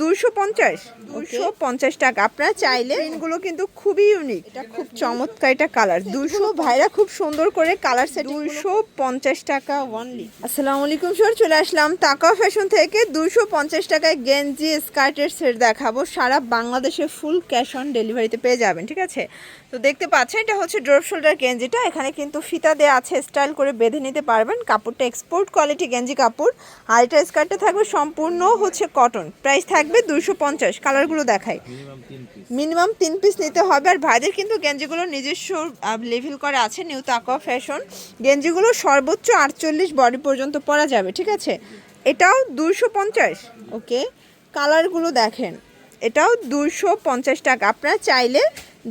দুশো পঞ্চাশ। দুশো পঞ্চাশ টাকা। আপনারা চাইলে পেনগুলো কিন্তু খুবই ইউনিক এটা খুব চমৎকার এটা কালার দুশো ভাইরা খুব সুন্দর করে কালার সেট দুশো পঞ্চাশ টাকা ওনলি আসসালামু আলাইকুম স্যার চলে আসলাম টাকা ফ্যাশন থেকে। দুশো পঞ্চাশ টাকায় গেঞ্জি স্কার্টের সেট দেখাবো। সারা বাংলাদেশে ফুল ক্যাশ অন ডেলিভারিতে পেয়ে যাবেন ঠিক আছে? তো দেখতে পাচ্ছেন এটা হচ্ছে ড্রপ শোল্ডার গেঞ্জিটা এখানে কিন্তু ফিতা দেওয়া আছে স্টাইল করে বেঁধে নিতে পারবেন। কাপড়টা এক্সপোর্ট কোয়ালিটি গেঞ্জি কাপড়। আর এটা স্কার্টটা থাকবে সম্পূর্ণ হচ্ছে কটন প্রাইস থাকবে দুশো পঞ্চাশ কালারগুলো দেখায় মিনিমাম তিন পিস মিনিমাম তিন পিস নিতে হবে আর ভাইদের কিন্তু গেঞ্জিগুলো নিজস্ব লেভেল করা আছে নিউ তাকোয়া ফ্যাশন গেঞ্জিগুলো সর্বোচ্চ আটচল্লিশ বডি পর্যন্ত পরা যাবে ঠিক আছে? এটাও দুশো পঞ্চাশ ওকে কালারগুলো দেখেন এটাও দুশো পঞ্চাশ টাকা। আপনারা চাইলে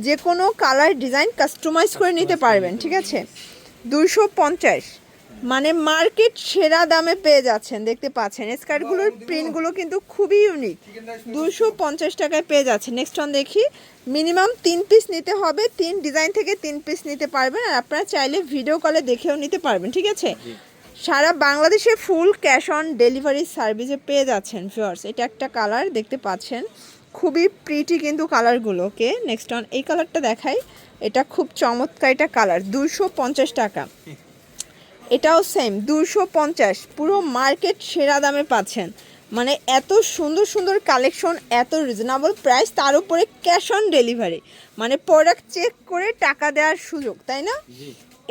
যে কোনো কালার ডিজাইন কাস্টমাইজ করে নিতে পারবেন ঠিক আছে? দুশো পঞ্চাশ। মানে মার্কেট সেরা দামে পেয়ে যাচ্ছেন দেখতে পাচ্ছেন। স্কার্টগুলোর প্রিন্টগুলো কিন্তু খুবই ইউনিক দুশো পঞ্চাশ টাকায় পেয়ে যাচ্ছে। নেক্সট ওয়ান দেখি। মিনিমাম তিন পিস নিতে হবে। তিন ডিজাইন থেকে তিন পিস নিতে পারবেন। আর আপনারা চাইলে ভিডিও কলে দেখেও নিতে পারবেন ঠিক আছে? সারা বাংলাদেশে ফুল ক্যাশ অন ডেলিভারি সার্ভিসে পেয়ে যাচ্ছেন ফিওর্স এটা একটা কালার দেখতে পাচ্ছেন? খুবই প্রিটি কিন্তু কালারগুলো ওকে নেক্সট অন এই কালারটা দেখাই। এটা খুব চমৎকার এটা কালার দুশো পঞ্চাশ টাকা। এটাও সেম দুশো পঞ্চাশ পুরো মার্কেট সেরা দামে পাচ্ছেন। মানে এত সুন্দর সুন্দর কালেকশন এত রিজনেবল প্রাইস তার উপরে ক্যাশ অন ডেলিভারি মানে প্রোডাক্ট চেক করে টাকা দেওয়ার সুযোগ তাই না?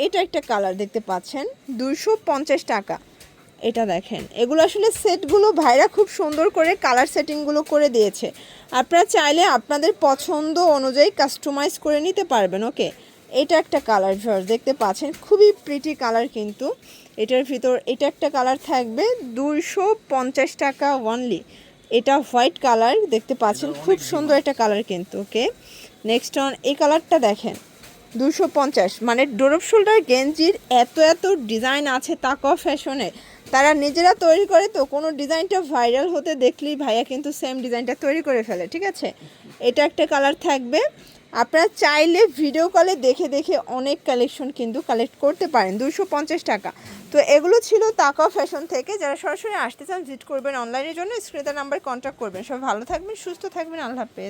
এটা একটা কালার দেখতে পাচ্ছেন দুশো পঞ্চাশ টাকা। এটা দেখেন এগুলো আসলে সেটগুলো ভাইরা খুব সুন্দর করে কালার সেটিংগুলো করে দিয়েছে। আপনারা চাইলে আপনাদের পছন্দ অনুযায়ী কাস্টমাইজ করে নিতে পারবেন ওকে এটা একটা কালার ভিউয়ার্স দেখতে পাচ্ছেন? খুবই প্রিটি কালার কিন্তু। এটার ভিতর এটা একটা কালার থাকবে দুইশো পঞ্চাশ টাকা ওনলি এটা হোয়াইট কালার দেখতে পাচ্ছেন? খুব সুন্দর একটা কালার কিন্তু ওকে নেক্সট অন এই কালারটা দেখেন দুশো পঞ্চাশ। মানে ডোরপ শোল্ডার গেঞ্জির এত এত ডিজাইন আছে তাকও ফ্যাশনে তারা নিজেরা তৈরি করে তো কোনো ডিজাইনটা ভাইরাল হতে দেখলেই ভাইয়া কিন্তু সেম ডিজাইনটা তৈরি করে ফেলে ঠিক আছে? এটা একটা কালার থাকবে। আপনারা চাইলে ভিডিও কলে দেখে দেখে অনেক কালেকশন কিন্তু কালেক্ট করতে পারেন, দুশো পঞ্চাশ টাকা। তো এগুলো ছিল তাকা ফ্যাশন থেকে। যারা সরাসরি আসতে চান ভিজিট করবেন অনলাইনের জন্য। স্ক্রিনের নাম্বার কন্ট্যাক্ট করবেন। সবাই ভালো থাকবেন, সুস্থ থাকবেন। আল্লাহ হাফেজ।